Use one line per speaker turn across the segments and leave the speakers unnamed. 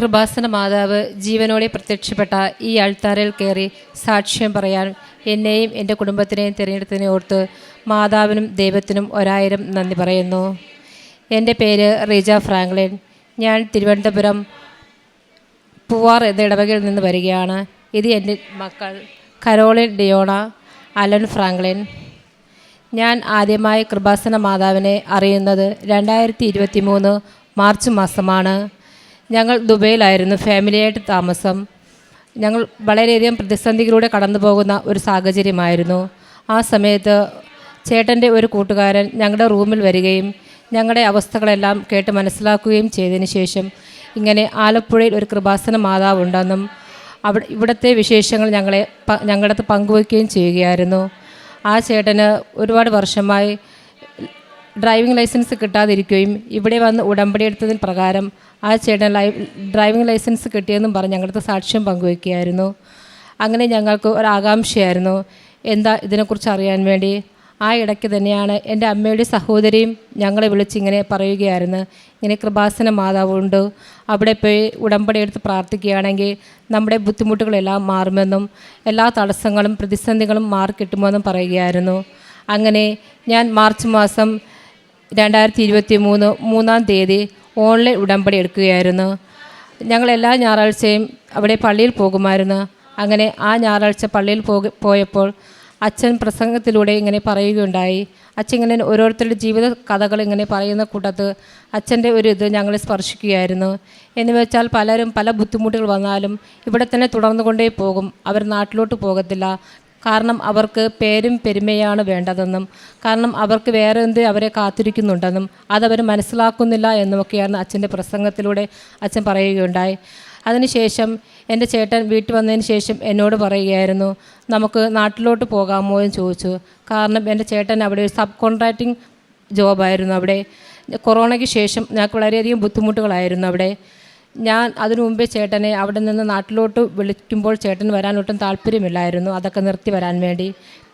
കൃപാസന മാതാവ് ജീവനോടെ പ്രത്യക്ഷപ്പെട്ട ഈ അൾത്താരയിൽ കയറി സാക്ഷ്യം പറയാൻ എന്നെയും എന്റെ കുടുംബത്തിനെയും തിരഞ്ഞെടുത്തതിനെ ഓർത്ത് മാതാവിനും ദൈവത്തിനും ഒരായിരം നന്ദി പറയുന്നു. എന്റെ പേര് റീജ ഫ്രാങ്ക്ലിൻ. ഞാൻ തിരുവനന്തപുരം പൂവാർ എന്ന ഇടവകയിൽ നിന്ന് വരികയാണ്. ഇത് എന്റെ മക്കൾ കരോളിൻ ഡിയോണ അലൻ ഫ്രാങ്ക്ലിൻ. ഞാൻ ആദ്യമായി കൃപാസന മാതാവിനെ അറിയുന്നത് രണ്ടായിരത്തി മാർച്ച് മാസമാണ്. ഞങ്ങൾ ദുബൈയിലായിരുന്നു ഫാമിലിയായിട്ട് താമസം. ഞങ്ങൾ വളരെയധികം പ്രതിസന്ധികളിലൂടെ കടന്നു പോകുന്ന ഒരു സാഹചര്യമായിരുന്നു. ആ സമയത്ത് ചേട്ടന്റെ ഒരു കൂട്ടുകാരൻ ഞങ്ങളുടെ റൂമിൽ വരികയും ഞങ്ങളുടെ അവസ്ഥകളെല്ലാം കേട്ട് മനസ്സിലാക്കുകയും ചെയ്തതിന് ശേഷം ഇങ്ങനെ ആലപ്പുഴയിൽ ഒരു കൃപാസന മാതാവുണ്ടെന്നും അവിടെ ഇവിടുത്തെ വിശേഷങ്ങൾ ഞങ്ങളെ ഞങ്ങളുടെ അടുത്ത് പങ്കുവയ്ക്കുകയും ചെയ്യുകയായിരുന്നു. ആ ചേട്ടന് ഒരുപാട് വർഷമായി ഡ്രൈവിംഗ് ലൈസൻസ് കിട്ടാതിരിക്കുകയും ഇവിടെ വന്ന് ഉടമ്പടി എടുത്തതിന് പ്രകാരം ആ ചേട്ടൻ ലൈ ഡ്രൈവിംഗ് ലൈസൻസ് കിട്ടിയെന്നും പറഞ്ഞ് ഞങ്ങളുടെ സാക്ഷ്യം പങ്കുവയ്ക്കുകയായിരുന്നു അങ്ങനെ ഞങ്ങൾക്ക് ഒരു ആകാംക്ഷയായിരുന്നു. എന്താ ഇതിനെക്കുറിച്ച് അറിയാൻ വേണ്ടി? ആ ഇടയ്ക്ക് തന്നെയാണ് എന്റെ അമ്മയുടെ സഹോദരിയും ഞങ്ങളെ വിളിച്ച് ഇങ്ങനെ പറയുകയായിരുന്നു. ഇങ്ങനെ കൃപാസന മാതാവുണ്ട് അവിടെ പോയി ഉടമ്പടി എടുത്ത് പ്രാർത്ഥിക്കുകയാണെങ്കിൽ നമ്മുടെ ബുദ്ധിമുട്ടുകളെല്ലാം മാറുമെന്നും എല്ലാ തടസ്സങ്ങളും പ്രതിസന്ധികളും മാറിക്കിട്ടുമെന്നും പറയുകയായിരുന്നു. അങ്ങനെ ഞാൻ മാർച്ച് മാസം രണ്ടായിരത്തി ഇരുപത്തി മൂന്ന് മൂന്നാം തീയതി ഓൺലൈൻ ഉടമ്പടി എടുക്കുകയായിരുന്നു. ഞങ്ങൾ എല്ലാ ഞായറാഴ്ചയും അവിടെ പള്ളിയിൽ പോകുമായിരുന്നു. അങ്ങനെ ആ ഞായറാഴ്ച പള്ളിയിൽ പോയപ്പോൾ അച്ഛൻ പ്രസംഗത്തിലൂടെ ഇങ്ങനെ പറയുകയുണ്ടായി. അച്ഛൻ ഇങ്ങനെ ഓരോരുത്തരുടെ ജീവിത കഥകൾ ഇങ്ങനെ പറയുന്ന കൂട്ടത്ത് അച്ഛന്റെ ഒരു ഇത് ഞങ്ങൾ സ്പർശിക്കുകയായിരുന്നു. എന്ന് വെച്ചാൽ പലരും പല ബുദ്ധിമുട്ടുകൾ വന്നാലും ഇവിടെ തന്നെ തുടർന്നു കൊണ്ടേ പോകും. അവർ നാട്ടിലോട്ട് പോകത്തില്ല. കാരണം അവർക്ക് പേരും പെരുമയാണ് വേണ്ടതെന്നും കാരണം അവർക്ക് വേറെ എന്ത് അവരെ കാത്തിരിക്കുന്നുണ്ടെന്നും അതവർ മനസ്സിലാക്കുന്നില്ല എന്നുമൊക്കെയാണ് അച്ഛന്റെ പ്രസംഗത്തിലൂടെ അച്ഛൻ പറയുകയുണ്ടായി. അതിനുശേഷം എന്റെ ചേട്ടൻ വീട്ടിൽ വന്നതിന് ശേഷം എന്നോട് പറയുകയായിരുന്നു നമുക്ക് നാട്ടിലോട്ട് പോകാമോ? എന്ന് ചോദിച്ചു. കാരണം എന്റെ ചേട്ടൻ അവിടെ ഒരു സബ് കോൺട്രാക്റ്റിംഗ് ജോബായിരുന്നു അവിടെ. കൊറോണയ്ക്ക് ശേഷം ഞങ്ങൾക്ക് വളരെയധികം ബുദ്ധിമുട്ടുകളായിരുന്നു അവിടെ. ഞാൻ അതിനു മുമ്പേ ചേട്ടനെ അവിടെ നിന്ന് നാട്ടിലോട്ട് വിളിക്കുമ്പോൾ ചേട്ടൻ വരാനൊട്ടും താല്പര്യമില്ലായിരുന്നു. അതൊക്കെ നിർത്തി വരാൻ വേണ്ടി.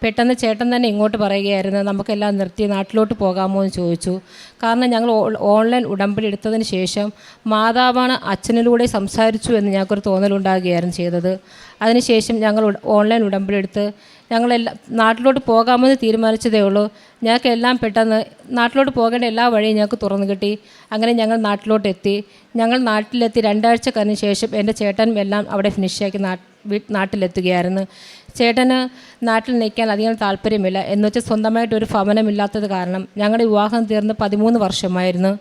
പെട്ടെന്ന് ചേട്ടൻ തന്നെ ഇങ്ങോട്ട് പറയുകയായിരുന്നു നമുക്കെല്ലാം നിർത്തി നാട്ടിലോട്ട് പോകാമോ എന്ന് ചോദിച്ചു. കാരണം ഞങ്ങൾ ഓൺലൈൻ ഉടമ്പടി എടുത്തതിന് ശേഷം മാതാവാണ് അച്ഛനിലൂടെ സംസാരിച്ചു എന്ന് ഞങ്ങൾക്കൊരു തോന്നലുണ്ടാകുകയായിരുന്നു ചെയ്തത്. അതിനുശേഷം ഞങ്ങൾ ഓൺലൈൻ ഉടമ്പടി എടുത്ത് ഞങ്ങളെല്ലാം നാട്ടിലോട്ട് പോകാമെന്ന് തീരുമാനിച്ചതേ ഉള്ളൂ. ഞങ്ങൾക്ക് എല്ലാം പെട്ടെന്ന് നാട്ടിലോട്ട് പോകേണ്ട എല്ലാ വഴിയും ഞങ്ങൾക്ക് തുറന്നു കിട്ടി. അങ്ങനെ ഞങ്ങൾ നാട്ടിലോട്ട് എത്തി. ഞങ്ങൾ നാട്ടിലെത്തി രണ്ടാഴ്ച കഴിഞ്ഞ ശേഷം എന്റെ ചേട്ടനും എല്ലാം അവിടെ ഫിനിഷാക്കി നാട്ടിലെത്തുകയായിരുന്നു. ചേട്ടന് നാട്ടിൽ നിൽക്കാൻ അധികം താല്പര്യമില്ല. എന്ന് വെച്ചാൽ സ്വന്തമായിട്ട് ഒരു ഭവനമില്ലാത്തത് കാരണം ഞങ്ങളുടെ വിവാഹം തീർന്ന് പതിമൂന്ന് വർഷമായിരുന്നു.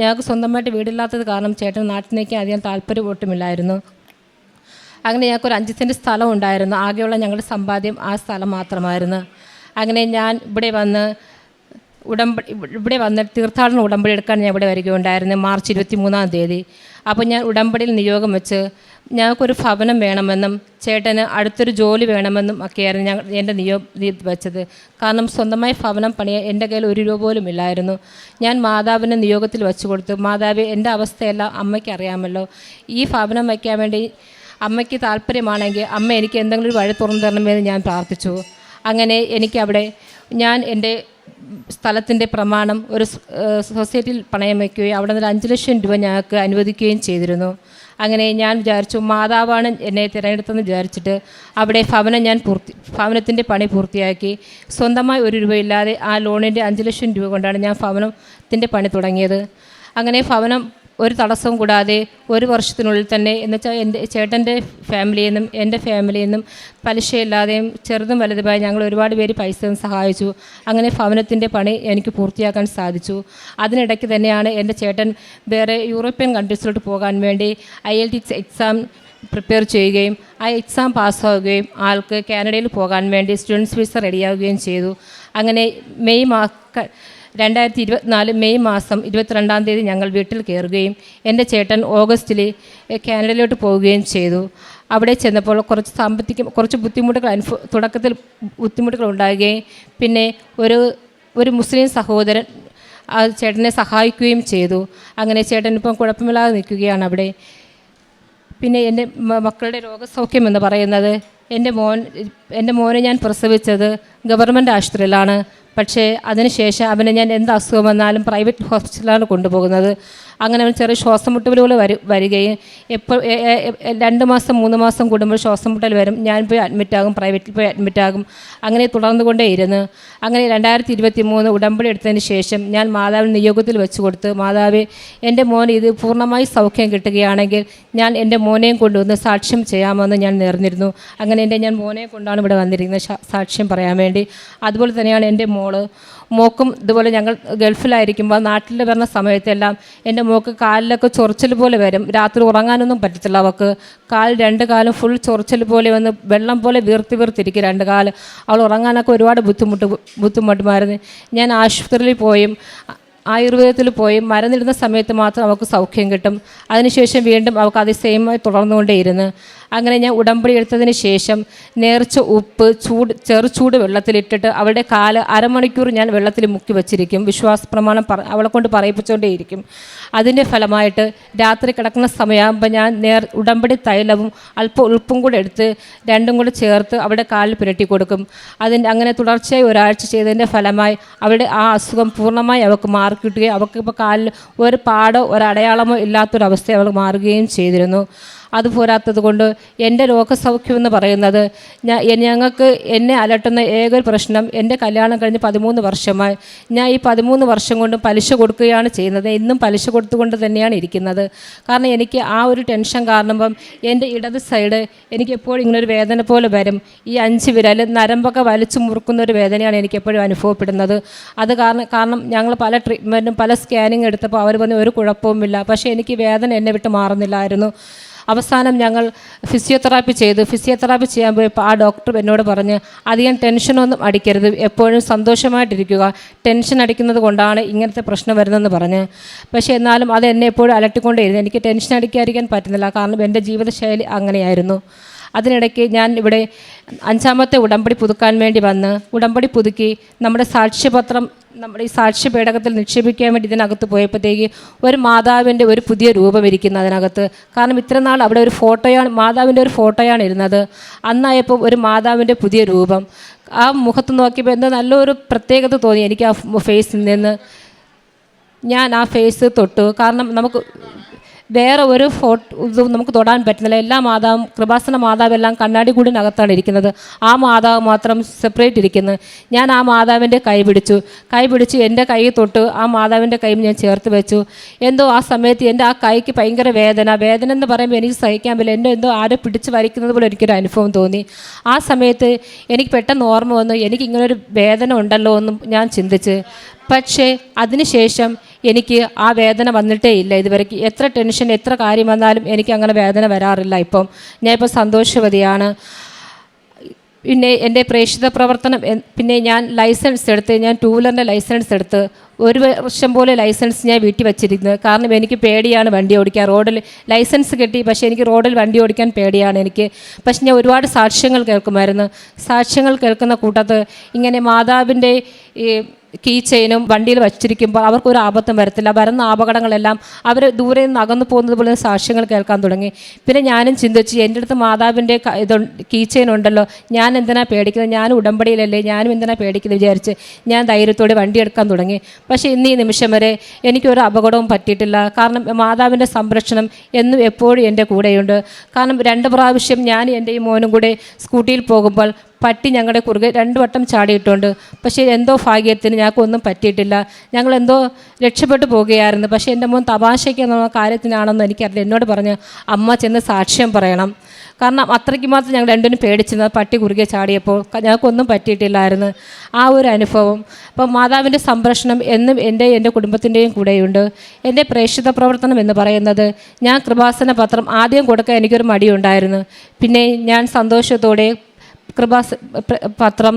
ഞങ്ങൾക്ക് സ്വന്തമായിട്ട് വീടില്ലാത്തത് കാരണം ചേട്ടൻ നാട്ടിൽ നിൽക്കാൻ അധികം താല്പര്യം ഒട്ടുമില്ലായിരുന്നു അങ്ങനെ ഞങ്ങൾക്കൊരു അഞ്ച് സെന്റ് സ്ഥലം ഉണ്ടായിരുന്നു ആകെയുള്ള ഞങ്ങളുടെ സമ്പാദ്യം ആ സ്ഥലം മാത്രമായിരുന്നു. അങ്ങനെ ഞാൻ ഇവിടെ വന്ന് ഉടമ്പടി ഇവിടെ വന്ന് തീർത്ഥാടന ഉടമ്പടി എടുക്കാൻ ഞാൻ ഇവിടെ വരികയുണ്ടായിരുന്നു മാർച്ച് ഇരുപത്തി മൂന്നാം തീയതി. അപ്പോൾ ഞാൻ ഉടമ്പടിയിൽ നിയോഗം വെച്ച് ഞങ്ങൾക്കൊരു ഭവനം വേണമെന്നും ചേട്ടന് അടുത്തൊരു ജോലി വേണമെന്നും ഒക്കെയായിരുന്നു ഞങ്ങൾ എന്റെ നിയോഗം വെച്ചത്. കാരണം സ്വന്തമായി ഭവനം പണിയാൻ എന്റെ കയ്യിൽ ഒരു രൂപ പോലും ഇല്ലായിരുന്നു. ഞാൻ മാതാവിനെ നിയോഗത്തിൽ വെച്ച് കൊടുത്തു. മാതാവ് എന്റെ അവസ്ഥയെല്ലാം അമ്മയ്ക്ക് അറിയാമല്ലോ. ഈ ഭവനം വയ്ക്കാൻ വേണ്ടി അമ്മയ്ക്ക് താല്പര്യമാണെങ്കിൽ അമ്മ എനിക്ക് എന്തെങ്കിലും ഒരു വഴി തുറന്നു തരണമെന്ന് ഞാൻ പ്രാർത്ഥിച്ചു. അങ്ങനെ എനിക്കവിടെ ഞാൻ എന്റെ സ്ഥലത്തിന്റെ പ്രമാണം ഒരു സൊസൈറ്റിയിൽ പണയം വയ്ക്കുകയും അവിടെ നിന്ന് അഞ്ച് ലക്ഷം രൂപ ഞങ്ങൾക്ക് അനുവദിക്കുകയും ചെയ്തിരുന്നു. അങ്ങനെ ഞാൻ വിചാരിച്ചു മാതാവാണ് എന്നെ തിരഞ്ഞെടുത്തെന്ന് വിചാരിച്ചിട്ട് അവിടെ ഭവനം ഞാൻ പൂർത്തി ഭവനത്തിന്റെ പണി പൂർത്തിയാക്കി. സ്വന്തമായി ഒരു രൂപയില്ലാതെ ആ ലോണിന്റെ അഞ്ച് ലക്ഷം രൂപ കൊണ്ടാണ് ഞാൻ ഭവനത്തിന്റെ പണി തുടങ്ങിയത്. അങ്ങനെ ഭവനം ഒരു തടസ്സവും കൂടാതെ ഒരു വർഷത്തിനുള്ളിൽ തന്നെ എന്നുവെച്ചാൽ എന്റെ ചേട്ടന്റെ ഫാമിലിയിൽ നിന്നും എന്റെ ഫാമിലിയിൽ നിന്നും പലിശയില്ലാതെയും ചെറുതും വലുതുമായി ഞങ്ങൾ ഒരുപാട് പേര് പൈസ സഹായിച്ചു. അങ്ങനെ ഭവനത്തിന്റെ പണി എനിക്ക് പൂർത്തിയാക്കാൻ സാധിച്ചു. അതിനിടയ്ക്ക് തന്നെയാണ് എന്റെ ചേട്ടൻ വേറെ യൂറോപ്യൻ കൺട്രീസിലോട്ട് പോകാൻ വേണ്ടി I L T exam prepare ചെയ്യുകയും ആ എക്സാം പാസ്സാവുകയും ആൾക്ക് കാനഡയിൽ പോകാൻ വേണ്ടി സ്റ്റുഡൻസ് വിസ റെഡിയാവുകയും ചെയ്തു. അങ്ങനെ മെയ് മാ രണ്ടായിരത്തി ഇരുപത്തിനാല് മെയ് മാസം ഇരുപത്തിരണ്ടാം തീയതി ഞങ്ങൾ വീട്ടിൽ കയറുകയും എന്റെ ചേട്ടൻ ഓഗസ്റ്റിൽ കാനഡയിലോട്ട് പോവുകയും ചെയ്തു. അവിടെ ചെന്നപ്പോൾ കുറച്ച് സാമ്പത്തിക കുറച്ച് ബുദ്ധിമുട്ടുകൾ അനുഭവ തുടക്കത്തിൽ ബുദ്ധിമുട്ടുകൾ ഉണ്ടാകുകയും പിന്നെ ഒരു ഒരു മുസ്ലിം സഹോദരൻ ആ ചേട്ടനെ സഹായിക്കുകയും ചെയ്തു. അങ്ങനെ ചേട്ടൻ ഇപ്പം കുഴപ്പമില്ലാതെ നിൽക്കുകയാണ് അവിടെ. പിന്നെ എന്റെ മക്കളുടെ രോഗസൗഖ്യം എന്ന് പറയുന്നത് എന്റെ മോൻ എന്റെ മോനെ ഞാൻ പ്രസവിച്ചത് ഗവൺമെന്റ് ആശുപത്രിയിലാണ്. പക്ഷേ അതിനുശേഷം അവനെ ഞാൻ എന്ത് അസുഖം വന്നാലും പ്രൈവറ്റ് ഹോസ്പിറ്റലിലാണ് കൊണ്ടുപോകുന്നത്. അങ്ങനെ ഒരു ചെറിയ ശ്വാസം മുട്ടൽ പോലെ വരു വരികയും എപ്പോൾ രണ്ട് മാസം മൂന്ന് മാസം കൂടുമ്പോൾ ശ്വാസം മുട്ടൽ വരും. ഞാൻ പോയി അഡ്മിറ്റാകും പ്രൈവറ്റിൽ പോയി അഡ്മിറ്റാകും അങ്ങനെ തുടർന്നു ഇരുന്ന് അങ്ങനെ രണ്ടായിരത്തി ഇരുപത്തി മൂന്ന് ഉടമ്പടി എടുത്തതിന് ശേഷം ഞാൻ മാതാവിന് നിയോഗത്തിൽ വെച്ച് കൊടുത്ത് മാതാവ് എന്റെ മോൻ ഇത് പൂർണമായി സൗഖ്യം കിട്ടുകയാണെങ്കിൽ ഞാൻ എന്റെ മോനെയും കൊണ്ടുവന്ന് സാക്ഷ്യം ചെയ്യാമെന്ന് ഞാൻ നേർന്നിരുന്നു. അങ്ങനെ എന്റെ ഞാൻ മോനെ കൊണ്ടാണ് ഇവിടെ വന്നിരിക്കുന്നത് സാക്ഷ്യം പറയാൻ വേണ്ടി. അതുപോലെ തന്നെയാണ് എന്റെ മോൾ. മോക്കും ഇതുപോലെ ഞങ്ങൾ ഗൾഫിലായിരിക്കുമ്പോൾ നാട്ടിൽ വരുന്ന സമയത്തെല്ലാം എന്റെ മോക്ക് കാലിലൊക്കെ ചൊറിച്ചൽ പോലെ വരും. രാത്രി ഉറങ്ങാനൊന്നും പറ്റത്തില്ല അവൾക്ക്. കാൽ രണ്ട് കാലും ഫുൾ ചൊറിച്ചൽ പോലെ വന്ന് വെള്ളം പോലെ വീർത്തി വീർത്തിരിക്കും രണ്ട് കാൽ അവൾ ഉറങ്ങാനൊക്കെ ഒരുപാട് ബുദ്ധിമുട്ട് ബുദ്ധിമുട്ടുമായിരുന്നു. ഞാൻ ആശുപത്രിയിൽ പോയും ആയുർവേദത്തിൽ പോയി മരുന്നിടുന്ന സമയത്ത് മാത്രം അവൾക്ക് സൗഖ്യം കിട്ടും. അതിനുശേഷം വീണ്ടും അവൾക്ക് അതിശയമായി തുടർന്നുകൊണ്ടേയിരുന്നു. അങ്ങനെ ഞാൻ ഉടമ്പടി എടുത്തതിന് ശേഷം നേർച്ച ഉപ്പ് ചൂട് ചെറുചൂട് വെള്ളത്തിലിട്ടിട്ട് അവളുടെ കാൽ അരമണിക്കൂർ ഞാൻ വെള്ളത്തിൽ മുക്കി വെച്ചിരിക്കും. വിശ്വാസ പ്രമാണം പറ അവളെ കൊണ്ട് പറയിപ്പിച്ചുകൊണ്ടേയിരിക്കും. അതിന്റെ ഫലമായിട്ട് രാത്രി കിടക്കുന്ന സമയമാകുമ്പോൾ ഞാൻ നേർ ഉടമ്പടി തൈലവും അല്പം ഉൾപ്പും കൂടെ എടുത്ത് രണ്ടും കൂടെ ചേർത്ത് അവളുടെ കാലിൽ പുരട്ടി കൊടുക്കും. അതിന്റെ അങ്ങനെ തുടർച്ചയായി ഒരാഴ്ച ചെയ്തതിന്റെ ഫലമായി അവളുടെ ആ അസുഖം പൂർണമായി അവൾക്ക് മാറിക്കിട്ടുകയും അവൾക്ക് ഇപ്പോൾ കാലിൽ ഒരു പാടോ ഒരടയാളമോ ഇല്ലാത്തൊരവസ്ഥ അവൾ മാറുകയും ചെയ്തിരുന്നു. അതുപോരാത്തത് കൊണ്ട് എന്റെ രോഗസൗഖ്യം എന്ന് പറയുന്നത് ഞാൻ ഞങ്ങൾക്ക് എന്നെ അലട്ടുന്ന ഏക പ്രശ്നം എന്റെ കല്യാണം കഴിഞ്ഞ് പതിമൂന്ന് വർഷമായി. ഞാൻ ഈ പതിമൂന്ന് വർഷം കൊണ്ട് പലിശ കൊടുക്കുകയാണ് ചെയ്യുന്നത്. ഇന്നും പലിശ കൊടുത്തുകൊണ്ട് തന്നെയാണ് ഇരിക്കുന്നത്. കാരണം എനിക്ക് ആ ഒരു ടെൻഷൻ കാരണമ്പം എന്റെ ഇടത് സൈഡ് എനിക്ക് എപ്പോഴും ഇങ്ങനൊരു വേദന പോലെ വരും. ഈ അഞ്ച് വിരൽ നരമ്പൊക്കെ വലിച്ചു മുറുക്കുന്ന ഒരു വേദനയാണ് എനിക്ക് എപ്പോഴും അനുഭവപ്പെടുന്നത്. അത് കാരണം കാരണം ഞങ്ങൾ പല ട്രീറ്റ്മെന്റും പല സ്കാനിങ് എടുത്തപ്പോൾ അവർ പറഞ്ഞ ഒരു കുഴപ്പവുമില്ല. പക്ഷേ എനിക്ക് വേദന എന്നെ വിട്ട് മാറുന്നില്ലായിരുന്നു. അവസാനം ഞങ്ങൾ ഫിസിയോതെറാപ്പി ചെയ്തു. ഫിസിയോതെറാപ്പി ചെയ്യാൻ പോയപ്പോൾ ആ ഡോക്ടർ എന്നോട് പറഞ്ഞ് അധികം ടെൻഷനൊന്നും അടിക്കരുത്. എപ്പോഴും സന്തോഷമായിട്ടിരിക്കുക. ടെൻഷൻ അടിക്കുന്നത് കൊണ്ടാണ് ഇങ്ങനത്തെ പ്രശ്നം വരുന്നതെന്ന് പറഞ്ഞ്. പക്ഷേ എന്നാലും അത് എന്നെ എപ്പോഴും അലട്ടിക്കൊണ്ടേയിരുന്നു. എനിക്ക് ടെൻഷൻ അടിക്കാതിരിക്കാൻ പറ്റുന്നില്ല. കാരണം എന്റെ ജീവിതശൈലി അങ്ങനെയായിരുന്നു. അതിനിടയ്ക്ക് ഞാൻ ഇവിടെ അഞ്ചാമത്തെ ഉടമ്പടി പുതുക്കാൻ വേണ്ടി വന്ന് ഉടമ്പടി പുതുക്കി നമ്മുടെ സാക്ഷ്യപത്രം നമ്മുടെ ഈ സാക്ഷ്യ പേടകത്തിൽ നിക്ഷേപിക്കാൻ വേണ്ടി ഇതിനകത്ത് പോയപ്പോഴത്തേക്ക് ഒരു മാതാവിന്റെ ഒരു പുതിയ രൂപം ഇരിക്കുന്നു അതിനകത്ത്. കാരണം ഇത്ര നാൾ അവിടെ ഒരു ഫോട്ടോയാണ് മാതാവിന്റെ ഒരു ഫോട്ടോയാണ് ഇരുന്നത്. അന്നായപ്പോൾ ഒരു മാതാവിന്റെ പുതിയ രൂപം. ആ മുഖത്ത് നോക്കിയപ്പോൾ എന്താ നല്ലൊരു പ്രത്യേകത തോന്നി എനിക്ക് ആ ഫേസിൽ നിന്ന്. ഞാൻ ആ ഫേസ് തൊട്ടു. കാരണം നമുക്ക് വേറെ ഒരു ഫോട്ടോ ഇതും നമുക്ക് തൊടാൻ പറ്റുന്നില്ല. എല്ലാ മാതാവും കൃപാസന മാതാവ് എല്ലാം കണ്ണാടി കൂടിനകത്താണ് ഇരിക്കുന്നത്. ആ മാതാവ് മാത്രം സെപ്പറേറ്റ് ഇരിക്കുന്നത് ഞാൻ ആ മാതാവിന്റെ കൈ പിടിച്ചു. കൈ പിടിച്ച് എന്റെ കൈ തൊട്ട് ആ മാതാവിന്റെ കൈ ഞാൻ ചേർത്ത് വെച്ചു. എന്തോ ആ സമയത്ത് എന്റെ ആ കൈക്ക് ഭയങ്കര വേദന. വേദന എന്ന് പറയുമ്പോൾ എനിക്ക് സഹിക്കാൻ പറ്റില്ല. എന്റെ എന്തോ ആരോ പിടിച്ച് വരയ്ക്കുന്നത് പോലെ എനിക്കൊരു അനുഭവം തോന്നി. ആ സമയത്ത് എനിക്ക് പെട്ടെന്ന് ഓർമ്മ വന്നു. എനിക്ക് ഇങ്ങനൊരു വേദന ഉണ്ടല്ലോ എന്നും ഞാൻ ചിന്തിച്ച്. പക്ഷേ അതിനുശേഷം എനിക്ക് ആ വേദന വന്നിട്ടേ ഇല്ല ഇതുവരെ. എത്ര ടെൻഷൻ എത്ര കാര്യം വന്നാലും എനിക്ക് അങ്ങനെ വേദന വരാറില്ല ഇപ്പം. ഞാൻ ഇപ്പോൾ സന്തോഷവതിയാണ്. പിന്നെ എന്റെ പ്രേക്ഷിത പ്രവർത്തനം പിന്നെ ഞാൻ ലൈസൻസ് എടുത്ത് ഞാൻ ടൂ വീലറിന്റെ ലൈസൻസ് എടുത്ത് ഒരു വർഷം പോലെ ലൈസൻസ് ഞാൻ വീട്ടിൽ വെച്ചിരുന്നത് കാരണം എനിക്ക് പേടിയാണ് വണ്ടി ഓടിക്കാൻ. റോഡിൽ ലൈസൻസ് കിട്ടി പക്ഷേ എനിക്ക് റോഡിൽ വണ്ടി ഓടിക്കാൻ പേടിയാണ് എനിക്ക്. പക്ഷെ ഞാൻ ഒരുപാട് സാക്ഷ്യങ്ങൾ കേൾക്കുമായിരുന്നു. സാക്ഷ്യങ്ങൾ കേൾക്കുന്ന കൂട്ടത്ത് ഇങ്ങനെ മാതാവിന്റെ ഈ കീ ചെയിനും വണ്ടിയിൽ വച്ചിരിക്കുമ്പോൾ അവർക്കൊരു ആപത്തും വരത്തില്ല. വരുന്ന അപകടങ്ങളെല്ലാം അവർ ദൂരെ നിന്ന് അകന്നു പോകുന്നത് പോലെ സാക്ഷ്യങ്ങൾ കേൾക്കാൻ തുടങ്ങി. പിന്നെ ഞാനും ചിന്തിച്ച് എന്റെ അടുത്ത് മാതാവിന്റെ ഇത് കീ ചെയിൻ ഉണ്ടല്ലോ. ഞാൻ എന്തിനാ പേടിക്കുന്നത്? ഞാനും ഉടമ്പടിയിലല്ലേ ഞാനും എന്തിനാ പേടിക്കുന്നത്? വിചാരിച്ച് ഞാൻ ധൈര്യത്തോടെ വണ്ടി എടുക്കാൻ തുടങ്ങി. പക്ഷേ ഇന്ന് ഈ നിമിഷം വരെ എനിക്കൊരു അപകടവും പറ്റിയിട്ടില്ല. കാരണം മാതാവിന്റെ സംരക്ഷണം എന്നും എപ്പോഴും എന്റെ കൂടെയുണ്ട്. കാരണം രണ്ട് പ്രാവശ്യം ഞാൻ എന്റെ ഈ മോനും കൂടെ സ്കൂട്ടിയിൽ പോകുമ്പോൾ പട്ടി ഞങ്ങളുടെ കുറുകെ രണ്ട് വട്ടം ചാടിയിട്ടുണ്ട്. പക്ഷേ എന്തോ ഭാഗ്യത്തിന് ഞങ്ങൾക്കൊന്നും പറ്റിയിട്ടില്ല. ഞങ്ങളെന്തോ രക്ഷപ്പെട്ടു പോകുകയായിരുന്നു. പക്ഷേ എന്റെ മോൻ തമാശയ്ക്ക് എന്ന കാര്യത്തിനാണെന്ന് എനിക്കറിയില്ല. എന്നോട് പറഞ്ഞ് അമ്മ ചെന്ന് സാക്ഷ്യം പറയണം. കാരണം അത്രയ്ക്ക് മാത്രം ഞങ്ങൾ രണ്ടിനും പേടിച്ചിരുന്നത് പട്ടി കുറുകെ ചാടിയപ്പോൾ. ഞങ്ങൾക്കൊന്നും പറ്റിയിട്ടില്ലായിരുന്നു. ആ ഒരു അനുഭവം. അപ്പം മാതാവിന്റെ സംരക്ഷണം എന്നും എന്റെ എന്റെ കുടുംബത്തിന്റെയും കൂടെയുണ്ട്. എന്റെ പ്രേക്ഷിത പ്രവർത്തനം എന്ന് പറയുന്നത് ഞാൻ കൃപാസന പത്രം ആദ്യം കൊടുക്കാൻ എനിക്കൊരു മടിയുണ്ടായിരുന്നു. പിന്നെ ഞാൻ സന്തോഷത്തോടെ കൃപാസ പ്ര- പത്രം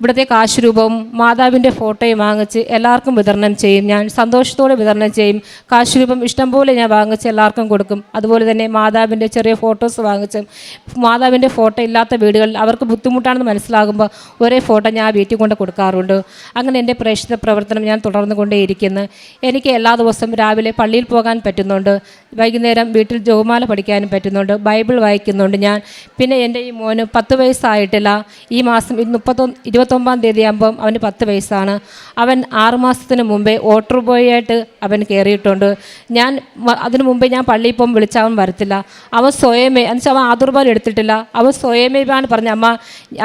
ഇവിടുത്തെ കാശ് രൂപവും മാതാവിന്റെ ഫോട്ടോയും വാങ്ങിച്ച് എല്ലാവർക്കും വിതരണം ചെയ്യും. ഞാൻ സന്തോഷത്തോടെ വിതരണം ചെയ്യും. കാശ് രൂപം ഇഷ്ടംപോലെ ഞാൻ വാങ്ങിച്ച് എല്ലാവർക്കും കൊടുക്കും. അതുപോലെ തന്നെ മാതാവിന്റെ ചെറിയ ഫോട്ടോസ് വാങ്ങിച്ച്. മാതാവിന്റെ ഫോട്ടോ ഇല്ലാത്ത വീടുകളിൽ അവർക്ക് ബുദ്ധിമുട്ടാണെന്ന് മനസ്സിലാകുമ്പോൾ ഒരേ ഫോട്ടോ ഞാൻ വീട്ടിൽ കൊണ്ട് കൊടുക്കാറുണ്ട്. അങ്ങനെ എന്റെ പ്രേക്ഷിത പ്രവർത്തനം ഞാൻ തുടർന്നു കൊണ്ടേയിരിക്കുന്നു. എനിക്ക് എല്ലാ ദിവസവും രാവിലെ പള്ളിയിൽ പോകാൻ പറ്റുന്നുണ്ട്. വൈകുന്നേരം വീട്ടിൽ ജോമാല പഠിക്കാനും പറ്റുന്നുണ്ട്. ബൈബിൾ വായിക്കുന്നുണ്ട് ഞാൻ. പിന്നെ എന്റെ ഈ മോന് പത്ത് വയസ്സായിട്ടില്ല. ഈ മാസം മുപ്പത്തൊന്ന് ഇരുപത്തൊന്ന് ഇരുപത്തൊമ്പതാം തീയതി ആകുമ്പം അവന് പത്ത് വയസ്സാണ്. അവൻ ആറുമാസത്തിന് മുമ്പേ ഓട്ടർ ബോയായിട്ട് അവൻ കയറിയിട്ടുണ്ട്. ഞാൻ അതിനു മുമ്പേ ഞാൻ പള്ളിയിൽ പോകുമ്പോൾ വിളിച്ചാൽ അവൻ വരത്തില്ല. അവൻ സ്വയമേ എന്നുവെച്ചാൽ അവൻ ആതുർബാൽ എടുത്തിട്ടില്ല. അവൻ സ്വയമേ ആണ് പറഞ്ഞ അമ്മ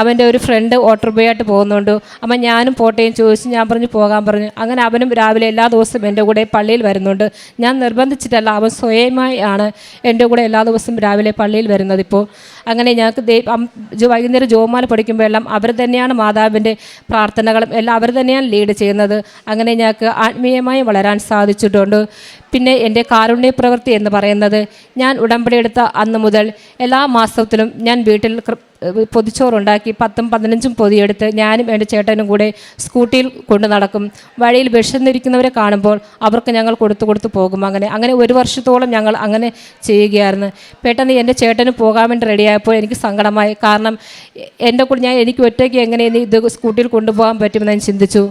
അവന്റെ ഒരു ഫ്രണ്ട് ഓട്ടർ ബോയായിട്ട് പോകുന്നുണ്ട്. അമ്മ ഞാനും പോട്ടേയും ചോദിച്ച് ഞാൻ പറഞ്ഞു പോകാൻ പറഞ്ഞു. അങ്ങനെ അവനും രാവിലെ എല്ലാ ദിവസവും എന്റെ കൂടെ പള്ളിയിൽ വരുന്നുണ്ട്. ഞാൻ നിർബന്ധിച്ചിട്ടല്ല അവൻ സ്വയമായി ആണ് എന്റെ കൂടെ എല്ലാ ദിവസവും രാവിലെ പള്ളിയിൽ വരുന്നത് ഇപ്പോൾ. അങ്ങനെ ഞങ്ങൾക്ക് വൈകുന്നേരം ജോമാല പഠിക്കുമ്പോഴെല്ലാം അവർ തന്നെയാണ് മാതാവിന്റെ പ്രാർത്ഥനകളും എല്ലാം അവർ തന്നെയാണ് ലീഡ് ചെയ്യുന്നത്. അങ്ങനെ ഞങ്ങൾക്ക് ആത്മീയമായി വളരാൻ സാധിച്ചിട്ടുണ്ട്. പിന്നെ എന്റെ കാരുണ്യ പ്രവൃത്തി എന്ന് പറയുന്നത് ഞാൻ ഉടമ്പടി എടുത്ത അന്ന് മുതൽ എല്ലാ മാസത്തിലും ഞാൻ വീട്ടിൽ പൊതിച്ചോറുണ്ടാക്കി പത്തും പതിനഞ്ചും പൊതിയെടുത്ത് ഞാനും എന്റെ ചേട്ടനും കൂടെ സ്കൂട്ടിയിൽ കൊണ്ടു നടക്കും. വഴിയിൽ വിശന്നിരിക്കുന്നവരെ കാണുമ്പോൾ അവർക്ക് ഞങ്ങൾ കൊടുത്തു കൊടുത്തു പോകും. അങ്ങനെ അങ്ങനെ ഒരു വർഷത്തോളം ഞങ്ങൾ അങ്ങനെ ചെയ്യുകയായിരുന്നു. പെട്ടെന്ന് എന്റെ ചേട്ടന് പോകാൻ വേണ്ടി റെഡിയായപ്പോൾ എനിക്ക് സങ്കടമായി. കാരണം എന്റെ കൂടെ ഞാൻ എനിക്ക് ഒറ്റയ്ക്ക് എങ്ങനെ ഇത് സ്കൂട്ടിയിൽ കൊണ്ടുപോകാൻ പറ്റുമെന്ന് ഞാൻ ചിന്തിച്ചു.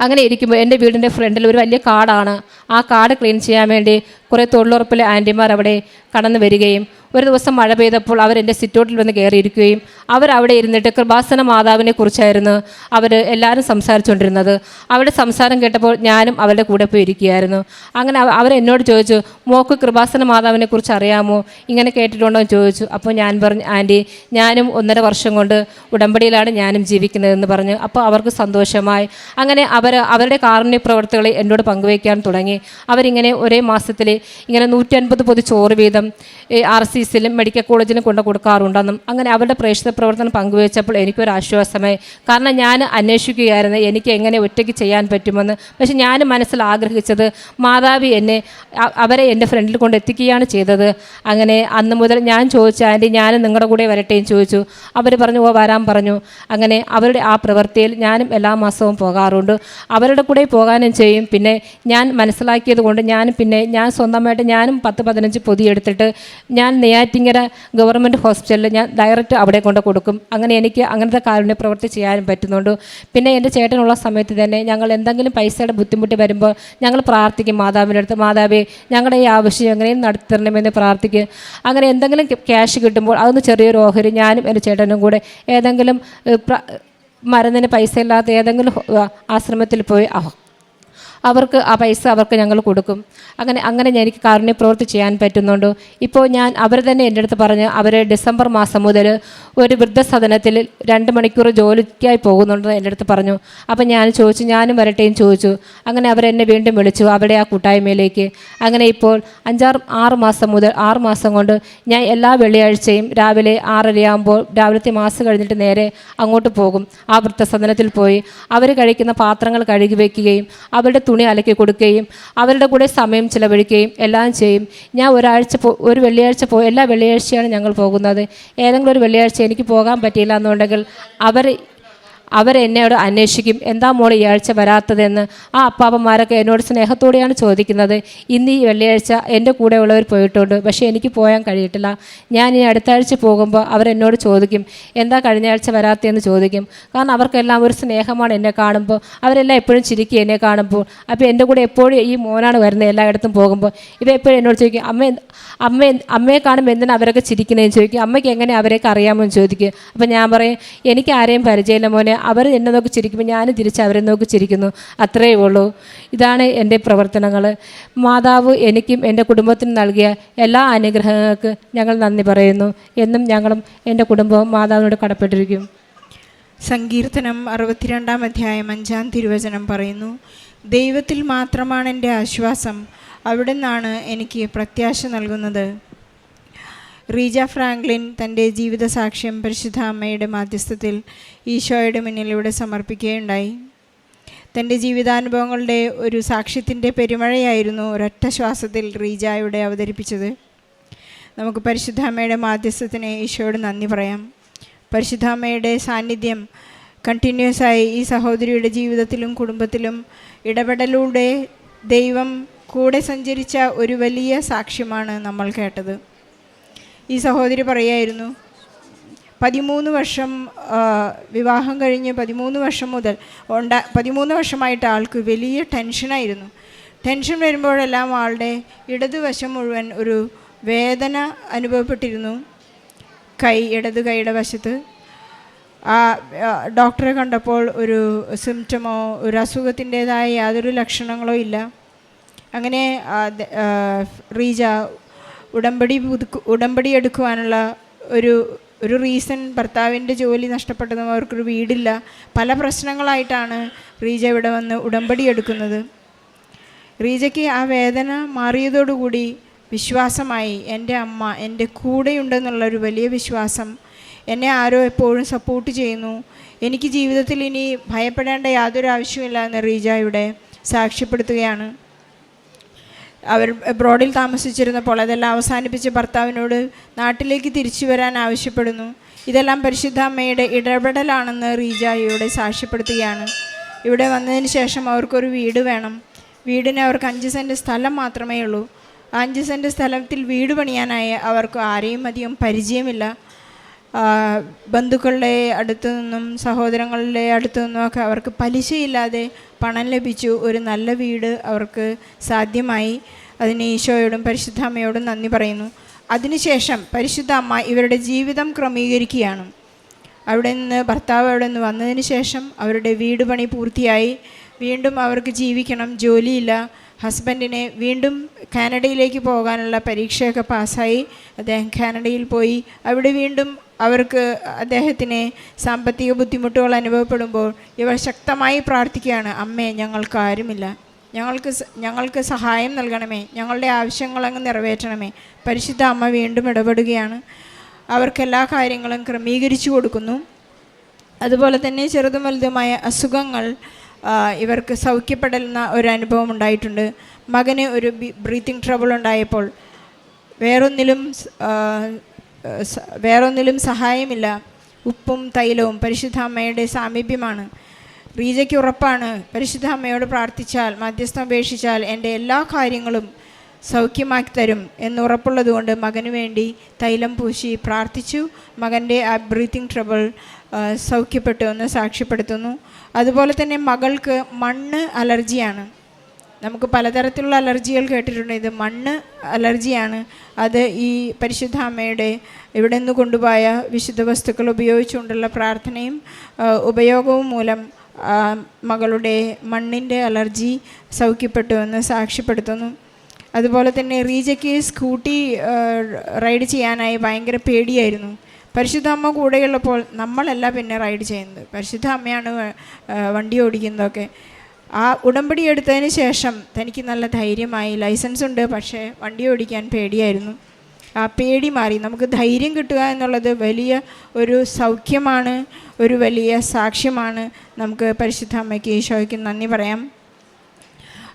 അങ്ങനെ ഇരിക്കുമ്പോൾ എന്റെ വീടിന്റെ ഫ്രണ്ടിൽ ഒരു വലിയ കാടാണ്. ആ കാട് ക്ലീൻ ചെയ്യാൻ വേണ്ടി കുറേ തൊഴിലുറപ്പിലെ ആന്റിമാർ അവിടെ കടന്നു വരികയും ഒരു ദിവസം മഴ പെയ്തപ്പോൾ എന്റെ സിറ്റൗട്ടിൽ വന്ന് കയറിയിരിക്കുകയും അവർ അവിടെ ഇരുന്നിട്ട് കൃപാസന മാതാവിനെ കുറിച്ചായിരുന്നു അവർ എല്ലാവരും സംസാരിച്ചുകൊണ്ടിരുന്നത്. അവരുടെ സംസാരം കേട്ടപ്പോൾ ഞാനും അവരുടെ കൂടെ പോയി ഇരിക്കുകയായിരുന്നു. അങ്ങനെ അവരെന്നോട് ചോദിച്ചു മോക്ക് കൃപാസന മാതാവിനെ കുറിച്ച് അറിയാമോ? ഇങ്ങനെ കേട്ടിട്ടുണ്ടോ? എന്ന് ചോദിച്ചു. അപ്പോൾ ഞാൻ പറഞ്ഞു ആന്റി ഞാനും ഒന്നര വർഷം കൊണ്ട് ഉടമ്പടിയിലാണ് ഞാനും ജീവിക്കുന്നതെന്ന് പറഞ്ഞു. അപ്പോൾ അവർക്ക് സന്തോഷമായി. അങ്ങനെ അവർ അവരുടെ കാരുണ്യ പ്രവർത്തികളെ എന്നോട് പങ്കുവയ്ക്കാൻ തുടങ്ങി. അവരിങ്ങനെ ഒരേ മാസത്തിൽ ഇങ്ങനെ നൂറ്റൻപത് പൊതു പൊതി ചോറ് വീതം ആർ സി സിയിലും മെഡിക്കൽ കോളേജിലും കൊണ്ട് കൊടുക്കാറുണ്ടെന്നും അങ്ങനെ അവരുടെ പ്രേക്ഷിത പ്രവർത്തനം പങ്കുവച്ചപ്പോൾ എനിക്കൊരു ആശ്വാസമായി. കാരണം ഞാൻ അന്വേഷിക്കുകയായിരുന്നു എനിക്ക് എങ്ങനെ ഒറ്റയ്ക്ക് ചെയ്യാൻ പറ്റുമെന്ന്. പക്ഷെ ഞാൻ മനസ്സിൽ ആഗ്രഹിച്ചത് മാതാവി എന്നെ അവരെ എന്റെ ഫ്രണ്ടിൽ കൊണ്ട് എത്തിക്കുകയാണ് ചെയ്തത്. അങ്ങനെ അന്ന് മുതൽ ഞാൻ ചോദിച്ച ആന്റി ഞാനും നിങ്ങളുടെ കൂടെ വരട്ടേയും ചോദിച്ചു. അവർ പറഞ്ഞു ഓ വരാൻ പറഞ്ഞു. അങ്ങനെ അവരുടെ ആ പ്രവൃത്തിയിൽ ഞാനും എല്ലാ മാസവും പോകാറുണ്ട്. അവരുടെ കൂടെ പോകാനും ചെയ്യും. പിന്നെ ഞാൻ മനസ്സിലാക്കിയത് കൊണ്ട് ഞാൻ പിന്നെ ഞാൻ സ്വന്തമായിട്ട് ഞാനും പത്ത് പതിനഞ്ച് പൊതിയെടുത്തിട്ട് ഞാൻ നെയ്യാറ്റിങ്ങര ഗവൺമെന്റ് ഹോസ്പിറ്റലിൽ ഞാൻ ഡയറക്റ്റ് അവിടെ കൊണ്ട് കൊടുക്കും. അങ്ങനെ എനിക്ക് അങ്ങനത്തെ കാരുണ്യ പ്രവൃത്തി ചെയ്യാനും പറ്റുന്നുണ്ട്. പിന്നെ എന്റെ ചേട്ടനുള്ള സമയത്ത് തന്നെ ഞങ്ങൾ എന്തെങ്കിലും പൈസയുടെ ബുദ്ധിമുട്ട് വരുമ്പോൾ ഞങ്ങൾ പ്രാർത്ഥിക്കും മാതാവിന്റെ അടുത്ത് മാതാവേ ഞങ്ങളുടെ ഈ ആവശ്യം എങ്ങനെയും നടത്തണമെന്ന് പ്രാർത്ഥിക്കും. അങ്ങനെ എന്തെങ്കിലും ക്യാഷ് കിട്ടുമ്പോൾ അതൊന്ന് ചെറിയൊരു ഓഹരി ഞാനും എന്റെ ചേട്ടനും കൂടെ ഏതെങ്കിലും മരുന്നിന് പൈസ ഇല്ലാത്ത ഏതെങ്കിലും ആശ്രമത്തിൽ പോയി അവർക്ക് ആ പൈസ അവർക്ക് ഞങ്ങൾ കൊടുക്കും. അങ്ങനെ അങ്ങനെ ഞാൻ എനിക്ക് കാരുണ്യ പ്രവൃത്തി ചെയ്യാൻ പറ്റുന്നുണ്ട്. ഇപ്പോൾ ഞാൻ അവർ തന്നെ എന്റെ അടുത്ത് പറഞ്ഞ് അവർ ഡിസംബർ മാസം മുതൽ ഒരു വൃദ്ധസദനത്തിൽ രണ്ട് മണിക്കൂർ ജോലിക്കായി പോകുന്നുണ്ട് എന്റെ അടുത്ത് പറഞ്ഞു. അപ്പം ഞാൻ ചോദിച്ചു ഞാനും വരട്ടെയും ചോദിച്ചു. അങ്ങനെ അവരെന്നെ വീണ്ടും വിളിച്ചു അവിടെ ആ കൂട്ടായ്മയിലേക്ക്. അങ്ങനെ ഇപ്പോൾ അഞ്ചാറ് ആറ് മാസം മുതൽ ആറ് മാസം കൊണ്ട് ഞാൻ എല്ലാ വെള്ളിയാഴ്ചയും രാവിലെ ആറരയാകുമ്പോൾ രാവിലത്തെ മാസം കഴിഞ്ഞിട്ട് നേരെ അങ്ങോട്ട് പോകും. ആ വൃദ്ധസദനത്തിൽ പോയി അവർ കഴിക്കുന്ന പാത്രങ്ങൾ കഴുകി വയ്ക്കുകയും അവരുടെ തുണി അലക്കി കൊടുക്കുകയും അവരുടെ കൂടെ സമയം ചിലവഴിക്കുകയും എല്ലാം ചെയ്യും. ഞാൻ ഒരാഴ്ച ഒരു വെള്ളിയാഴ്ച പോ എല്ലാ വെള്ളിയാഴ്ചയാണ് ഞങ്ങൾ പോകുന്നത്. ഏതെങ്കിലും ഒരു വെള്ളിയാഴ്ച എനിക്ക് പോകാൻ പറ്റിയില്ല എന്നുണ്ടെങ്കിൽ അവർ അവരെന്നോട് അന്വേഷിക്കും. എന്താ മോൾ ഈ ആഴ്ച വരാത്തതെന്ന്? ആ അപ്പാപ്പന്മാരൊക്കെ എന്നോട് സ്നേഹത്തോടെയാണ് ചോദിക്കുന്നത്. ഇന്ന് ഈ വെള്ളിയാഴ്ച എന്റെ കൂടെ ഉള്ളവർ പോയിട്ടുണ്ട്. പക്ഷേ എനിക്ക് പോകാൻ കഴിയിട്ടില്ല ഞാൻ ഈ അടുത്ത ആഴ്ച പോകുമ്പോൾ അവരെന്നോട് ചോദിക്കും എന്താ കഴിഞ്ഞ ആഴ്ച വരാത്തതെന്ന് ചോദിക്കും? കാരണം അവർക്കെല്ലാം ഒരു സ്നേഹമാണ് എന്നെ കാണുമ്പോൾ. അവരെല്ലാം എപ്പോഴും ചിരിക്കും എന്നെ കാണുമ്പോൾ. അപ്പോൾ എന്റെ കൂടെ എപ്പോഴും ഈ മോനാണ് വരുന്നത് എല്ലായിടത്തും പോകുമ്പോൾ. ഇവ എപ്പോഴും എന്നോട് ചോദിക്കും അമ്മ അമ്മ അമ്മയെ കാണുമ്പോൾ എന്തിനാണ് അവരൊക്കെ ചിരിക്കുന്നതെന്ന് ചോദിക്കും? അമ്മയ്ക്ക് എങ്ങനെ അവരെയൊക്കെ അറിയാമോ? എന്ന് ചോദിക്കും. അപ്പോൾ ഞാൻ പറയും എനിക്ക് ആരെയും പരിചയമില്ല മോനെ. അവർ എന്നെ നോക്കി ചിരിക്കുമ്പോൾ ഞാൻ തിരിച്ച് അവരെ നോക്കി ചിരിക്കുന്നു. അത്രയേ ഉള്ളൂ. ഇതാണ് എന്റെ പ്രവർത്തനങ്ങൾ മാതാവ് എനിക്കും എന്റെ കുടുംബത്തിനും നൽകിയ എല്ലാ അനുഗ്രഹങ്ങൾക്ക് ഞങ്ങൾ നന്ദി പറയുന്നു. എന്നും ഞങ്ങളും എന്റെ കുടുംബവും മാതാവിനോട് കടപ്പെട്ടിരിക്കും.
സങ്കീർത്തനം അറുപത്തിരണ്ടാം അധ്യായം അഞ്ചാം തിരുവചനം പറയുന്നു. ദൈവത്തിൽ മാത്രമാണ് എന്റെ ആശ്വാസം. അവിടെ നിന്നാണ് എനിക്ക് പ്രത്യാശ നൽകുന്നത്. റീജ ഫ്രാങ്ക്ലിൻ തന്റെ ജീവിത സാക്ഷ്യം പരിശുദ്ധ അമ്മയുടെ മാധ്യസ്ഥത്തിൽ ഈശോയുടെ മുന്നിലൂടെ സമർപ്പിക്കുകയുണ്ടായി. തന്റെ ജീവിതാനുഭവങ്ങളുടെ ഒരു സാക്ഷ്യത്തിന്റെ പെരുമഴയായിരുന്നു ഒരൊറ്റ ശ്വാസത്തിൽ റീജ ഇവിടെ അവതരിപ്പിച്ചത്. നമുക്ക് പരിശുദ്ധ അമ്മയുടെ മാധ്യസ്ഥത്തിന് ഈശോയോട് നന്ദി പറയാം. പരിശുദ്ധ അമ്മയുടെ സാന്നിധ്യം കണ്ടിന്യൂസ് ആയി ഈ സഹോദരിയുടെ ജീവിതത്തിലും കുടുംബത്തിലും ഇടപെടലൂടെ ദൈവം കൂടെ സഞ്ചരിച്ച ഒരു വലിയ സാക്ഷ്യമാണ് നമ്മൾ കേട്ടത്. ഈ സഹോദരി പറയായിരുന്നു പതിമൂന്ന് വർഷം വിവാഹം കഴിഞ്ഞ് പതിമൂന്ന് വർഷം മുതൽ ഉണ്ടാ പതിമൂന്ന് വർഷമായിട്ട് ആൾക്ക് വലിയ ടെൻഷനായിരുന്നു ടെൻഷൻ വരുമ്പോഴെല്ലാം ആളുടെ ഇടതുവശം മുഴുവൻ ഒരു വേദന അനുഭവപ്പെട്ടിരുന്നു. കൈ ഇടത് കൈയുടെ വശത്ത്. ആ ഡോക്ടറെ കണ്ടപ്പോൾ ഒരു സിംറ്റമോ ഒരു അസുഖത്തിന്റേതായ യാതൊരു ലക്ഷണങ്ങളോ ഇല്ല. അങ്ങനെ റീജ ഉടമ്പടി ഉടമ്പടി എടുക്കുവാനുള്ള ഒരു ഒരു റീസൺ ഭർത്താവിന്റെ ജോലി നഷ്ടപ്പെട്ടതും അവർക്കൊരു വീടില്ല. പല പ്രശ്നങ്ങളായിട്ടാണ് റീജ ഇവിടെ വന്ന് ഉടമ്പടി എടുക്കുന്നത്. റീജയ്ക്ക് ആ വേദന മാറിയതോടുകൂടി വിശ്വാസമായി. എന്റെ അമ്മ എന്റെ കൂടെയുണ്ടെന്നുള്ളൊരു വലിയ വിശ്വാസം എന്നെ ആരോ എപ്പോഴും സപ്പോർട്ട് ചെയ്യുന്നു. എനിക്ക് ജീവിതത്തിൽ ഇനി ഭയപ്പെടേണ്ട യാതൊരു ആവശ്യമില്ല എന്ന് റീജ ഇവിടെ സാക്ഷ്യപ്പെടുത്തുകയാണ്. അവർ എബ്രോഡിൽ താമസിച്ചിരുന്നപ്പോൾ അതെല്ലാം അവസാനിപ്പിച്ച് ഭർത്താവിനോട് നാട്ടിലേക്ക് തിരിച്ചു വരാൻ ആവശ്യപ്പെടുന്നു. ഇതെല്ലാം പരിശുദ്ധ അമ്മയുടെ ഇടപെടലാണെന്ന് റീജായിയോടെ സാക്ഷ്യപ്പെടുത്തുകയാണ്. ഇവിടെ വന്നതിന് ശേഷം അവർക്കൊരു വീട് വേണം. വീടിന് അവർക്ക് അഞ്ച് സെന്റ് സ്ഥലം മാത്രമേ ഉള്ളൂ അഞ്ച് സെന്റ് സ്ഥലത്തിൽ വീട് പണിയാനായി അവർക്ക് ആരെയും അധികം പരിചയമില്ല. ബന്ധുക്കളുടെ അടുത്തു നിന്നും സഹോദരങ്ങളുടെ അടുത്തു നിന്നുമൊക്കെ അവർക്ക് പലിശയില്ലാതെ പണം ലഭിച്ചു. ഒരു നല്ല വീട് അവർക്ക് സാധ്യമായി. അതിന് ഈശോയോടും പരിശുദ്ധ അമ്മയോടും നന്ദി പറയുന്നു. അതിനുശേഷം പരിശുദ്ധ അമ്മ ഇവരുടെ ജീവിതം ക്രമീകരിക്കുകയാണ്. അവിടെ നിന്ന് ഭർത്താവ് അവിടെ നിന്ന് വന്നതിന് ശേഷം അവരുടെ വീട് പണി പൂർത്തിയായി. വീണ്ടും അവർക്ക് ജീവിക്കണം ജോലിയില്ല. ഹസ്ബൻഡിനെ വീണ്ടും കാനഡയിലേക്ക് പോകാനുള്ള പരീക്ഷയൊക്കെ പാസ്സായി. അദ്ദേഹം കാനഡയിൽ പോയി. അവിടെ വീണ്ടും അവർക്ക് അദ്ദേഹത്തിന് സാമ്പത്തിക ബുദ്ധിമുട്ടുകൾ അനുഭവപ്പെടുമ്പോൾ ഇവർ ശക്തമായി പ്രാർത്ഥിക്കുകയാണ് അമ്മേ ഞങ്ങൾക്ക് ആരുമില്ല. ഞങ്ങൾക്ക് ഞങ്ങൾക്ക് സഹായം നൽകണമേ. ഞങ്ങളുടെ ആവശ്യങ്ങളങ്ങ് നിറവേറ്റണമേ. പരിശുദ്ധ അമ്മ വീണ്ടും ഇടപെടുകയാണ്. അവർക്ക് എല്ലാ കാര്യങ്ങളും ക്രമീകരിച്ചു കൊടുക്കുന്നു. അതുപോലെ തന്നെ ചെറുതും വലുതുമായ അസുഖങ്ങൾ ഇവർക്ക് സൗഖ്യപ്പെടലുന്ന ഒരു അനുഭവം ഉണ്ടായിട്ടുണ്ട്. മകന് ഒരു ബ്രീത്തിങ് ട്രബിൾ ഉണ്ടായപ്പോൾ വേറൊന്നിലും വേറൊന്നിലും സഹായമില്ല. ഉപ്പും തൈലവും പരിശുദ്ധ അമ്മയുടെ സാമീപ്യമാണ്. റീജയ്ക്ക് ഉറപ്പാണ്. പരിശുദ്ധ അമ്മയോട് പ്രാർത്ഥിച്ചാൽ മധ്യസ്ഥം അപേക്ഷിച്ചാൽ എന്റെ എല്ലാ കാര്യങ്ങളും സൗഖ്യമാക്കി തരും എന്ന് ഉറപ്പുള്ളതുകൊണ്ട് മകന് വേണ്ടി തൈലം പൂശി പ്രാർത്ഥിച്ചു. മകന്റെ ആ ബ്രീത്തിങ് ട്രബിൾ സൗഖ്യപ്പെട്ടു എന്ന് സാക്ഷ്യപ്പെടുത്തുന്നു. അതുപോലെ തന്നെ മകൾക്ക് മണ്ണ് അലർജിയാണ്. നമുക്ക് പലതരത്തിലുള്ള അലർജികൾ കേട്ടിട്ടുണ്ട്. ഇത് മണ്ണ് അലർജിയാണ്. അത് ഈ പരിശുദ്ധ അമ്മയുടെ ഇവിടെ നിന്ന് കൊണ്ടുപോയ വിശുദ്ധ വസ്തുക്കൾ ഉപയോഗിച്ചുകൊണ്ടുള്ള പ്രാർത്ഥനയും ഉപയോഗവും മൂലം മകളുടെ മണ്ണിന്റെ അലർജി സൗഖ്യപ്പെട്ടുവെന്ന് സാക്ഷ്യപ്പെടുത്തുന്നു. അതുപോലെ തന്നെ റീജയ്ക്ക് സ്കൂട്ടി റൈഡ് ചെയ്യാനായി ഭയങ്കര പേടിയായിരുന്നു. പരിശുദ്ധ അമ്മ കൂടെയുള്ളപ്പോൾ നമ്മളല്ല പിന്നെ റൈഡ് ചെയ്യുന്നത്. പരിശുദ്ധ അമ്മയാണ് വണ്ടി ഓടിക്കുന്നതൊക്കെ. ആ ഉടമ്പടി എടുത്തതിന് ശേഷം തനിക്ക് നല്ല ധൈര്യമായി ലൈസൻസ് ഉണ്ട്. പക്ഷേ വണ്ടി ഓടിക്കാൻ പേടിയായിരുന്നു. ആ പേടി മാറി. നമുക്ക് ധൈര്യം കിട്ടുക എന്നുള്ളത് വലിയ ഒരു സൗഖ്യമാണ് ഒരു വലിയ സാക്ഷ്യമാണ്. നമുക്ക് പരിശുദ്ധ അമ്മയ്ക്ക് ഈശോയ്ക്ക് നന്ദി പറയാം.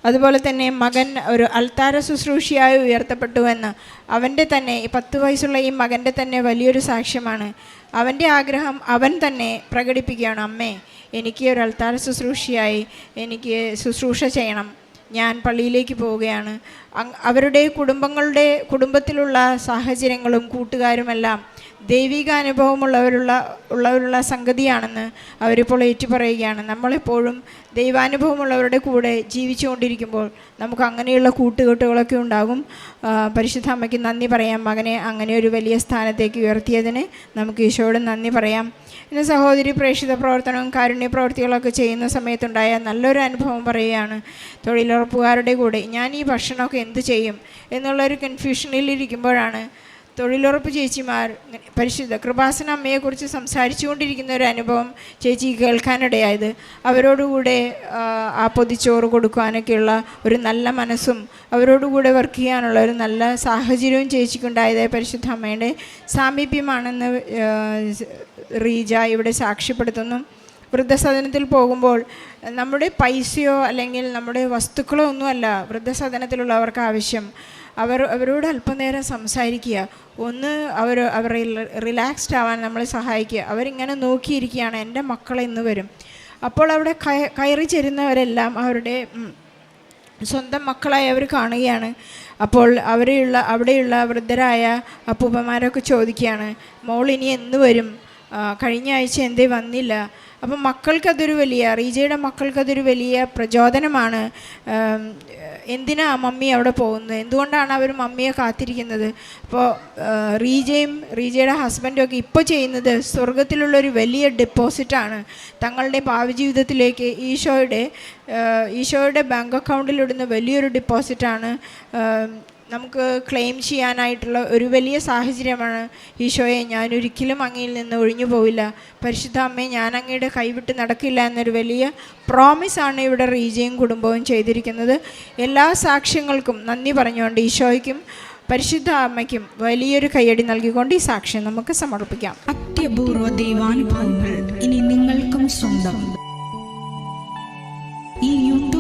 അതുപോലെ തന്നെ മകൻ ഒരു അൽത്താര ശുശ്രൂഷയായി ഉയർത്തപ്പെട്ടുവെന്ന് അവന്റെ തന്നെ പത്ത് വയസ്സുള്ള ഈ മകന്റെ തന്നെ വലിയൊരു സാക്ഷ്യമാണ്. അവന്റെ ആഗ്രഹം അവൻ തന്നെ പ്രകടിപ്പിക്കുകയാണ്. അമ്മേ എനിക്ക് ഒരു അൽത്താര ശുശ്രൂഷയായി എനിക്ക് ശുശ്രൂഷ ചെയ്യണം. ഞാൻ പള്ളിയിലേക്ക് പോവുകയാണ്. അവരുടെ കുടുംബങ്ങളുടെ കുടുംബത്തിലുള്ള സാഹചര്യങ്ങളും കൂട്ടുകാരുമെല്ലാം ദൈവിക അനുഭവമുള്ളവരുള്ള ഉള്ളവരുള്ള സംഗതിയാണെന്ന് അവരിപ്പോൾ ഏറ്റുപറയുകയാണ്. നമ്മളെപ്പോഴും ദൈവാനുഭവമുള്ളവരുടെ കൂടെ ജീവിച്ചുകൊണ്ടിരിക്കുമ്പോൾ നമുക്ക് അങ്ങനെയുള്ള കൂട്ടുകെട്ടുകളൊക്കെ ഉണ്ടാകും. പരിശുദ്ധ അമ്മയ്ക്ക് നന്ദി പറയാം. മകനെ അങ്ങനെ ഒരു വലിയ സ്ഥാനത്തേക്ക് ഉയർത്തിയതിന് നമുക്ക് ഈശോയോട് നന്ദി പറയാം. ഇന്ന് സഹോദരി പ്രേക്ഷിത പ്രവർത്തനവും കാരുണ്യ പ്രവർത്തികളൊക്കെ ചെയ്യുന്ന സമയത്തുണ്ടായ നല്ലൊരു അനുഭവം പറയുകയാണ്. തൊഴിലുറപ്പുകാരുടെ കൂടെ ഞാൻ ഈ ഭക്ഷണമൊക്കെ എന്ത് ചെയ്യും? എന്നുള്ളൊരു കൺഫ്യൂഷനിലിരിക്കുമ്പോഴാണ് തൊഴിലുറപ്പ് ചേച്ചിമാർ പരിശുദ്ധ കൃപാസന അമ്മയെക്കുറിച്ച് സംസാരിച്ചുകൊണ്ടിരിക്കുന്ന ഒരു അനുഭവം ചേച്ചി കേൾക്കാനിടയായത്. അവരോടുകൂടെ ആ, പൊതിച്ചോറ് കൊടുക്കുവാനൊക്കെയുള്ള ഒരു നല്ല മനസ്സും അവരോടുകൂടെ വർക്ക് ചെയ്യാനുള്ള ഒരു നല്ല സാഹചര്യവും ചേച്ചിക്കുണ്ടായത് പരിശുദ്ധ അമ്മയുടെ സാമീപ്യമാണെന്ന് റീജ ഇവിടെ സാക്ഷ്യപ്പെടുത്തുന്നു. വൃദ്ധസദനത്തിൽ പോകുമ്പോൾ നമ്മുടെ പൈസയോ അല്ലെങ്കിൽ നമ്മുടെ വസ്തുക്കളോ ഒന്നുമല്ല വൃദ്ധസദനത്തിലുള്ളവർക്ക് ആവശ്യം. അവർ അവരോട് അല്പനേരം സംസാരിക്കുക. ഒന്ന് അവർ അവർ റിലാക്സ്ഡ് ആവാൻ നമ്മളെ സഹായിക്കുക. അവരിങ്ങനെ നോക്കിയിരിക്കുകയാണ് എന്റെ മക്കൾ ഇന്ന് വരും. അപ്പോൾ അവിടെ കയ- കയറി ചെരുന്നവരെല്ലാം അവരുടെ സ്വന്തം മക്കളായി അവർ കാണുകയാണ്. അപ്പോൾ അവരെയുള്ള അവിടെയുള്ള വൃദ്ധരായ അപ്പൂപ്പന്മാരൊക്കെ ചോദിക്കുകയാണ് മോൾ ഇനി എന്ന് വരും? കഴിഞ്ഞ ആഴ്ച എന്തേ വന്നില്ല? അപ്പം മക്കൾക്കതൊരു വലിയ റീജയുടെ മക്കൾക്കതൊരു വലിയ പ്രചോദനമാണ്. എന്തിനാ മമ്മി അവിടെ പോകുന്നത്? എന്തുകൊണ്ടാണ് അവർ മമ്മിയെ കാത്തിരിക്കുന്നത്? അപ്പോൾ റീജയും റീജയുടെ ഹസ്ബൻഡും ഒക്കെ ഇപ്പോൾ ചെയ്യുന്നത് സ്വർഗത്തിലുള്ളൊരു വലിയ ഡെപ്പോസിറ്റാണ്. തങ്ങളുടെ ഭാവി ജീവിതത്തിലേക്ക് ഈശോയുടെ ഈശോയുടെ ബാങ്ക് അക്കൗണ്ടിലിടുന്ന വലിയൊരു ഡെപ്പോസിറ്റാണ് നമുക്ക് ക്ലെയിം ചെയ്യാനായിട്ടുള്ള ഒരു വലിയ സാഹചര്യമാണ് ഈശോയെ ഞാൻ ഒരിക്കലും അങ്ങയിൽ നിന്ന് ഒഴിഞ്ഞു പോവില്ല. പരിശുദ്ധ അമ്മയെ ഞാൻ അങ്ങയുടെ കൈവിട്ട് നടക്കില്ല എന്നൊരു വലിയ പ്രോമിസാണ് ഇവിടെ റീജയും കുടുംബവും ചെയ്തിരിക്കുന്നത്. എല്ലാ സാക്ഷ്യങ്ങൾക്കും നന്ദി പറഞ്ഞുകൊണ്ട് ഈശോയ്ക്കും പരിശുദ്ധ അമ്മയ്ക്കും വലിയൊരു കൈയടി നൽകിക്കൊണ്ട് ഈ സാക്ഷ്യം നമുക്ക് സമർപ്പിക്കാം.
അത്യപൂർവ ദൈവാനുഭവങ്ങൾ ഇനി നിങ്ങൾക്കും സ്വന്തം. ഈ